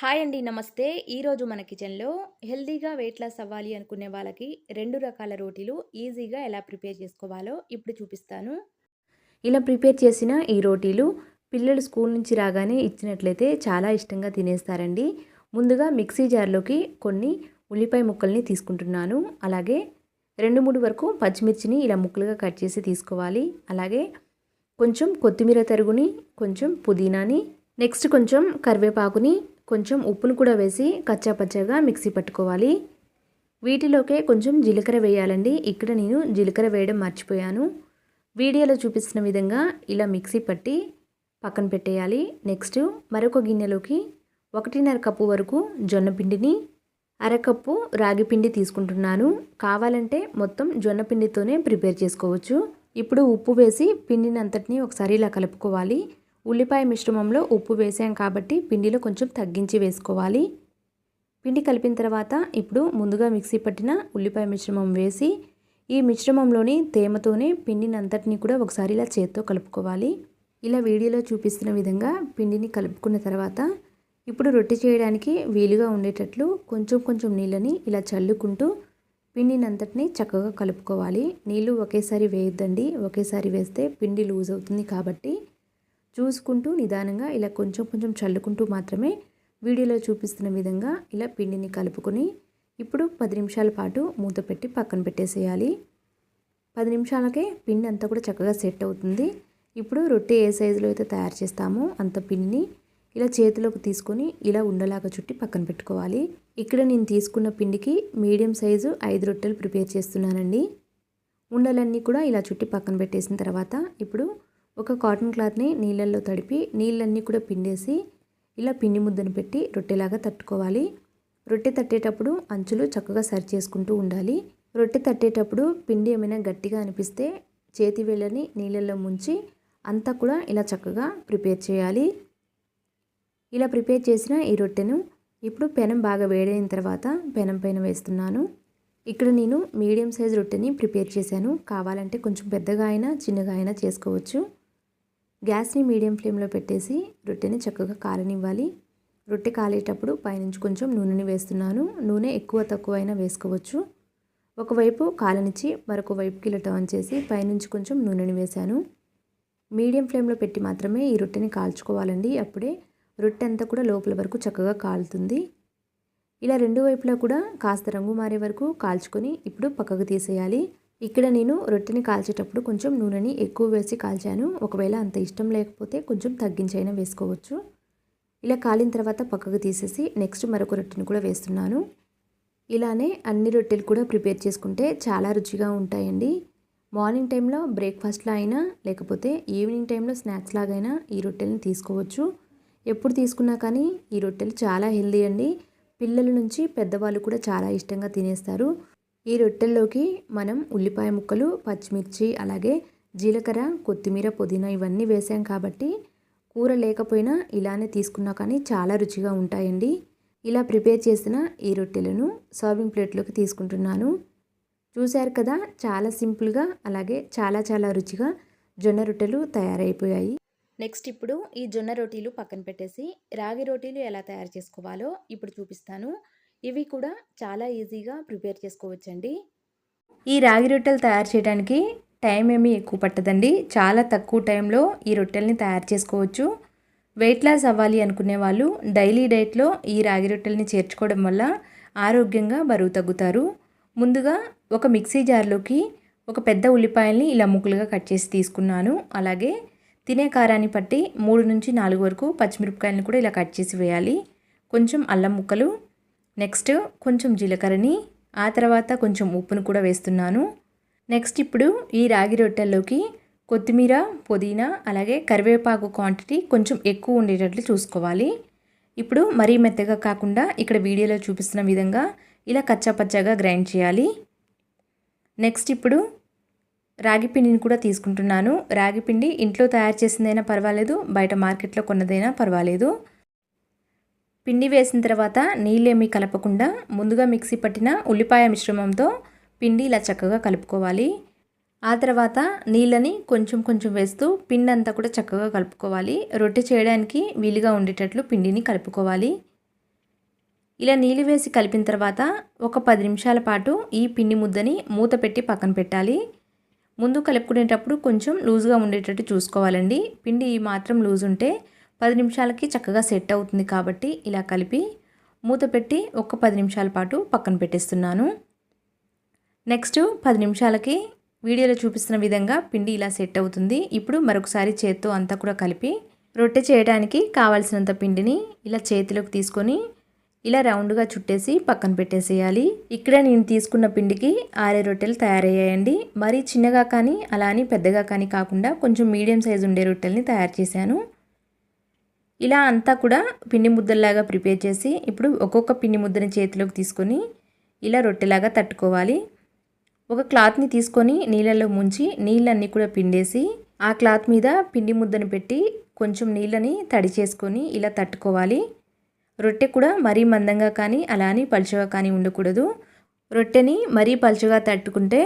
Hi అండి నమస్తే. ఈరోజు మన కిచెన్లో హెల్తీగా వెయిట్ లాస్ అవ్వాలి అనుకునే వాళ్ళకి రెండు రకాల రోటీలు ఈజీగా ఎలా ప్రిపేర్ చేసుకోవాలో ఇప్పుడు చూపిస్తాను. ఇలా ప్రిపేర్ చేసిన ఈ రోటీలు పిల్లలు స్కూల్ నుంచి రాగానే ఇచ్చినట్లయితే చాలా ఇష్టంగా తినేస్తారండి. ముందుగా మిక్సీ జార్లోకి కొన్ని ఉల్లిపాయ ముక్కల్ని తీసుకుంటున్నాను. అలాగే రెండు మూడు వరకు పచ్చిమిర్చిని ఇలా ముక్కలుగా కట్ చేసి తీసుకోవాలి. అలాగే కొంచెం కొత్తిమీర తరుగుని కొంచెం పుదీనాని నెక్స్ట్ కొంచెం కరివేపాకుని కొంచెం ఉప్పును కూడా వేసి కచ్చాపచ్చాగా మిక్సీ పట్టుకోవాలి. వీటిలోకే కొంచెం జీలకర్ర వేయాలండి. ఇక్కడ నేను జీలకర్ర వేయడం మర్చిపోయాను. వీడియోలో చూపిస్తున్న విధంగా ఇలా మిక్సీ పట్టి పక్కన పెట్టేయాలి. నెక్స్ట్ మరొక గిన్నెలోకి ఒకటిన్నర కప్పు వరకు జొన్న పిండిని అరకప్పు రాగి పిండి తీసుకుంటున్నాను. కావాలంటే మొత్తం జొన్న పిండితోనే ప్రిపేర్ చేసుకోవచ్చు. ఇప్పుడు ఉప్పు వేసి పిండిని అంతటినీ ఒకసారి ఇలా కలుపుకోవాలి. ఉల్లిపాయ మిశ్రమంలో ఉప్పు వేసాం కాబట్టి పిండిలో కొంచెం తగ్గించి వేసుకోవాలి. పిండి కలిపిన తర్వాత ఇప్పుడు ముందుగా మిక్సీ పట్టిన ఉల్లిపాయ మిశ్రమం వేసి ఈ మిశ్రమంలోని తేమతోనే పిండిని అంతటిని కూడా ఒకసారి ఇలా చేత్తో కలుపుకోవాలి. ఇలా వీడియోలో చూపిస్తున్న విధంగా పిండిని కలుపుకున్న తర్వాత ఇప్పుడు రొట్టె చేయడానికి వీలుగా ఉండేటట్లు కొంచెం కొంచెం నీళ్ళని ఇలా చల్లుకుంటూ పిండిని అంతటిని చక్కగా కలుపుకోవాలి. నీళ్ళు ఒకేసారి వేయొద్దండి. ఒకేసారి వేస్తే పిండి లూజ్ అవుతుంది కాబట్టి చూసుకుంటూ నిదానంగా ఇలా కొంచెం కొంచెం చల్లుకుంటూ మాత్రమే వీడియోలో చూపిస్తున్న విధంగా ఇలా పిండిని కలుపుకొని ఇప్పుడు పది నిమిషాల పాటు మూత పెట్టి పక్కన పెట్టేసేయాలి. పది నిమిషాలకే పిండి అంతా కూడా చక్కగా సెట్ అవుతుంది. ఇప్పుడు రొట్టె ఏ సైజులో అయితే తయారు చేస్తామో అంత పిండిని ఇలా చేతిలోకి తీసుకొని ఇలా ఉండలాగా చుట్టి పక్కన పెట్టుకోవాలి. ఇక్కడ నేను తీసుకున్న పిండికి మీడియం సైజు ఐదు రొట్టెలు ప్రిపేర్ చేస్తున్నానండి. ఉండలన్నీ కూడా ఇలా చుట్టి పక్కన పెట్టేసిన తర్వాత ఇప్పుడు ఒక కాటన్ క్లాత్ని నీళ్ళల్లో తడిపి నీళ్ళన్నీ కూడా పిండేసి ఇలా పిండి ముద్దను పెట్టి రొట్టెలాగా తట్టుకోవాలి. రొట్టె తట్టేటప్పుడు అంచులు చక్కగా సరి చేసుకుంటూ ఉండాలి. రొట్టె తట్టేటప్పుడు పిండి ఏమైనా గట్టిగా అనిపిస్తే చేతి వేళ్ళని నీళ్ళల్లో ముంచి అంతా కూడా ఇలా చక్కగా ప్రిపేర్ చేయాలి. ఇలా ప్రిపేర్ చేసిన ఈ రొట్టెను ఇప్పుడు పెనం బాగా వేడైన తర్వాత పెనం పైన వేస్తున్నాను. ఇక్కడ నేను మీడియం సైజ్ రొట్టెని ప్రిపేర్ చేశాను. కావాలంటే కొంచెం పెద్దగా అయినా చిన్నగా అయినా చేసుకోవచ్చు. గ్యాస్ని మీడియం ఫ్లేమ్లో పెట్టేసి రొట్టెని చక్కగా కాలనివ్వాలి రొట్టె కాలేటప్పుడు పైనుంచి కొంచెం నూనెని వేస్తున్నాను. నూనె ఎక్కువ తక్కువ అయినా వేసుకోవచ్చు. ఒకవైపు కాలనిచ్చి మరొక వైపుకి ఇలా టర్న్ చేసి పైనుంచి కొంచెం నూనెని వేశాను. మీడియం ఫ్లేమ్లో పెట్టి మాత్రమే ఈ రొట్టెని కాల్చుకోవాలండి. అప్పుడే రొట్టె అంతా కూడా లోపల వరకు చక్కగా కాలుతుంది. ఇలా రెండు వైపులా కూడా కాస్త రంగు మారే వరకు కాల్చుకొని ఇప్పుడు పక్కకు తీసేయాలి. ఇక్కడ నేను రొట్టెని కాల్చేటప్పుడు కొంచెం నూనెని ఎక్కువ వేసి కాల్చాను. ఒకవేళ అంత ఇష్టం లేకపోతే కొంచెం తగ్గించైనా వేసుకోవచ్చు. ఇలా కాలిన తర్వాత పక్కకు తీసేసి నెక్స్ట్ మరొక రొట్టెని కూడా వేస్తున్నాను. ఇలానే అన్ని రొట్టెలు కూడా ప్రిపేర్ చేసుకుంటే చాలా రుచిగా ఉంటాయండి. మార్నింగ్ టైంలో బ్రేక్ఫాస్ట్లో అయినా లేకపోతే ఈవినింగ్ టైంలో స్నాక్స్ లాగైనా ఈ రొట్టెలను తీసుకోవచ్చు. ఎప్పుడు తీసుకున్నా కానీ ఈ రొట్టెలు చాలా హెల్దీ అండి. పిల్లల నుంచి పెద్దవాళ్ళు కూడా చాలా ఇష్టంగా తినేస్తారు. ఈ రొట్టెల్లోకి మనం ఉల్లిపాయ ముక్కలు పచ్చిమిర్చి అలాగే జీలకర్ర కొత్తిమీర పుదీనా ఇవన్నీ వేసాం కాబట్టి కూర లేకపోయినా ఇలానే తీసుకున్నా కానీ చాలా రుచిగా ఉంటాయండి. ఇలా ప్రిపేర్ చేసిన ఈ రొట్టెలను సర్వింగ్ ప్లేట్లోకి తీసుకుంటున్నాను. చూశారు కదా చాలా సింపుల్గా అలాగే చాలా చాలా రుచిగా జొన్న రొట్టెలు తయారైపోయాయి. నెక్స్ట్ ఇప్పుడు ఈ జొన్న రొటీలు పక్కన పెట్టేసి రాగి రోటీలు ఎలా తయారు చేసుకోవాలో ఇప్పుడు చూపిస్తాను. ఇవి కూడా చాలా ఈజీగా ప్రిపేర్ చేసుకోవచ్చండి. ఈ రాగి రొట్టెలు తయారు చేయడానికి టైం ఏమీ ఎక్కువ పట్టదండి. చాలా తక్కువ టైంలో ఈ రొట్టెల్ని తయారు చేసుకోవచ్చు. వెయిట్ లాస్ అవ్వాలి అనుకునే వాళ్ళు డైలీ డైట్లో ఈ రాగి రొట్టెల్ని చేర్చుకోవడం వల్ల ఆరోగ్యంగా బరువు తగ్గుతారు. ముందుగా ఒక మిక్సీ జార్లోకి ఒక పెద్ద ఉల్లిపాయల్ని ఇలా ముక్కలుగా కట్ చేసి తీసుకున్నాను. అలాగే తినే కారాన్ని పట్టి మూడు నుంచి నాలుగు వరకు పచ్చిమిరపకాయలను కూడా ఇలా కట్ చేసి వేయాలి. కొంచెం అల్లం ముక్కలు నెక్స్ట్ కొంచెం జీలకర్రని ఆ తర్వాత కొంచెం ఉప్పును కూడా వేస్తున్నాను. నెక్స్ట్ ఇప్పుడు ఈ రాగి రొట్టెల్లోకి కొత్తిమీర పుదీనా అలాగే కరివేపాకు క్వాంటిటీ కొంచెం ఎక్కువ ఉండేటట్లు చూసుకోవాలి. ఇప్పుడు మరీ మెత్తగా కాకుండా ఇక్కడ వీడియోలో చూపిస్తున్న విధంగా ఇలా కచ్చాపచ్చాగా గ్రైండ్ చేయాలి. నెక్స్ట్ ఇప్పుడు రాగి పిండిని కూడా తీసుకుంటున్నాను. రాగి పిండి ఇంట్లో తయారు చేసిందైనా పర్వాలేదు బయట మార్కెట్లో కొన్నదైనా పర్వాలేదు. పిండి వేసిన తర్వాత నీళ్ళేమీ కలపకుండా ముందుగా మిక్సీ పట్టిన ఉల్లిపాయ మిశ్రమంతో పిండి ఇలా చక్కగా కలుపుకోవాలి. ఆ తర్వాత నీళ్ళని కొంచెం కొంచెం వేస్తూ పిండి అంతా కూడా చక్కగా కలుపుకోవాలి. రొట్టె చేయడానికి వీలుగా ఉండేటట్లు పిండిని కలుపుకోవాలి. ఇలా నీళ్ళు వేసి కలిపిన తర్వాత ఒక పది నిమిషాల పాటు ఈ పిండి ముద్దని మూత పెట్టి పక్కన పెట్టాలి. ముందు కలుపుకునేటప్పుడు కొంచెం లూజ్గా ఉండేటట్టు చూసుకోవాలండి. పిండి మాత్రం లూజ్ ఉంటే పది నిమిషాలకి చక్కగా సెట్ అవుతుంది కాబట్టి ఇలా కలిపి మూత పెట్టి ఒక పది నిమిషాల పాటు పక్కన పెట్టేస్తున్నాను. నెక్స్ట్ పది నిమిషాలకి వీడియోలో చూపిస్తున్న విధంగా పిండి ఇలా సెట్ అవుతుంది. ఇప్పుడు మరొకసారి చేత్తో అంతా కూడా కలిపి రొట్టె చేయడానికి కావాల్సినంత పిండిని ఇలా చేతిలోకి తీసుకొని ఇలా రౌండ్గా చుట్టేసి పక్కన పెట్టేసేయాలి. ఇక్కడ నేను తీసుకున్న పిండికి ఆరే రొట్టెలు తయారయ్యాయండి. మరీ చిన్నగా కానీ అలా అని పెద్దగా కానీ కాకుండా కొంచెం మీడియం సైజు ఉండే రొట్టెల్ని తయారు చేశాను. ఇలా అంతా కూడా పిండి ముద్దల్లాగా ప్రిపేర్ చేసి ఇప్పుడు ఒక్కొక్క పిండి ముద్దని చేతిలోకి తీసుకొని ఇలా రొట్టెలాగా తట్టుకోవాలి. ఒక క్లాత్ని తీసుకొని నీళ్ళలో ముంచి నీళ్ళన్నీ కూడా పిండేసి ఆ క్లాత్ మీద పిండి ముద్దను పెట్టి కొంచెం నీళ్ళని తడి చేసుకొని ఇలా తట్టుకోవాలి. రొట్టె కూడా మరీ మందంగా కానీ అలా అని పలుచగా కానీ ఉండకూడదు. రొట్టెని మరీ పలుచగా తట్టుకుంటే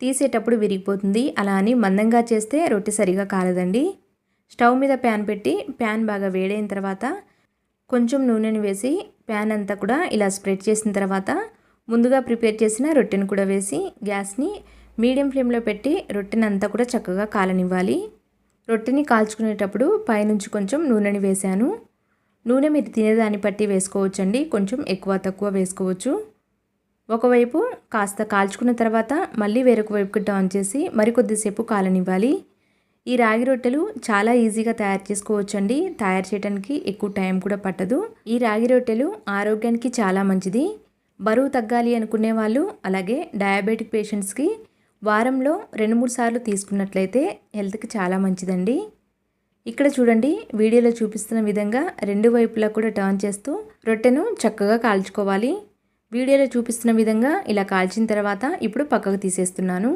తీసేటప్పుడు విరిగిపోతుంది. అలా అని మందంగా చేస్తే రొట్టె సరిగా కాలదండి. స్టవ్ మీద ప్యాన్ పెట్టి ప్యాన్ బాగా వేడైన తర్వాత కొంచెం నూనెని వేసి ప్యాన్ అంతా కూడా ఇలా స్ప్రెడ్ చేసిన తర్వాత ముందుగా ప్రిపేర్ చేసిన రొట్టెను కూడా వేసి గ్యాస్ని మీడియం ఫ్లేమ్లో పెట్టి రొట్టెని అంతా కూడా చక్కగా కాలనివ్వాలి. రొట్టెని కాల్చుకునేటప్పుడు పైనుంచి కొంచెం నూనెని వేశాను. నూనె మీరు తినేదాన్ని బట్టి వేసుకోవచ్చండి. కొంచెం ఎక్కువ తక్కువ వేసుకోవచ్చు. ఒకవైపు కాస్త కాల్చుకున్న తర్వాత మళ్ళీ వేరొక వైపుకి టర్న్ చేసి మరికొద్దిసేపు కాలనివ్వాలి. ఈ రాగి రొట్టెలు చాలా ఈజీగా తయారు చేసుకోవచ్చండి. తయారు చేయడానికి ఎక్కువ టైం కూడా పట్టదు. ఈ రాగి రొట్టెలు ఆరోగ్యానికి చాలా మంచిది. బరువు తగ్గాలి అనుకునే వాళ్ళు అలాగే డయాబెటిక్ పేషెంట్స్కి వారంలో రెండు మూడు సార్లు తీసుకున్నట్లయితే హెల్త్కి చాలా మంచిదండి. ఇక్కడ చూడండి వీడియోలో చూపిస్తున్న విధంగా రెండు వైపులా కూడా టర్న్ చేస్తూ రొట్టెను చక్కగా కాల్చుకోవాలి. వీడియోలో చూపిస్తున్న విధంగా ఇలా కాల్చిన తర్వాత ఇప్పుడు పక్కకు తీసేస్తున్నాను.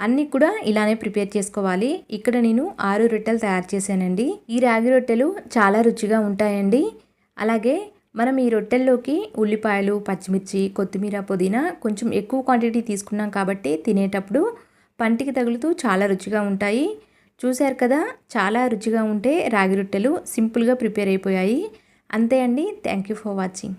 అన్నీ కూడా ఇలానే ప్రిపేర్ చేసుకోవాలి. ఇక్కడ నేను ఆరు రొట్టెలు తయారు చేశానండి. ఈ రాగి రొట్టెలు చాలా రుచిగా ఉంటాయండి. అలాగే మనం ఈ రొట్టెల్లోకి ఉల్లిపాయలు పచ్చిమిర్చి కొత్తిమీర పుదీనా కొంచెం ఎక్కువ క్వాంటిటీ తీసుకున్నాం కాబట్టి తినేటప్పుడు పంటికి తగులుతూ చాలా రుచిగా ఉంటాయి. చూశారు కదా చాలా రుచిగా ఉంటే రాగి రొట్టెలు సింపుల్గా ప్రిపేర్ అయిపోయాయి. అంతే అండి. Thank you for watching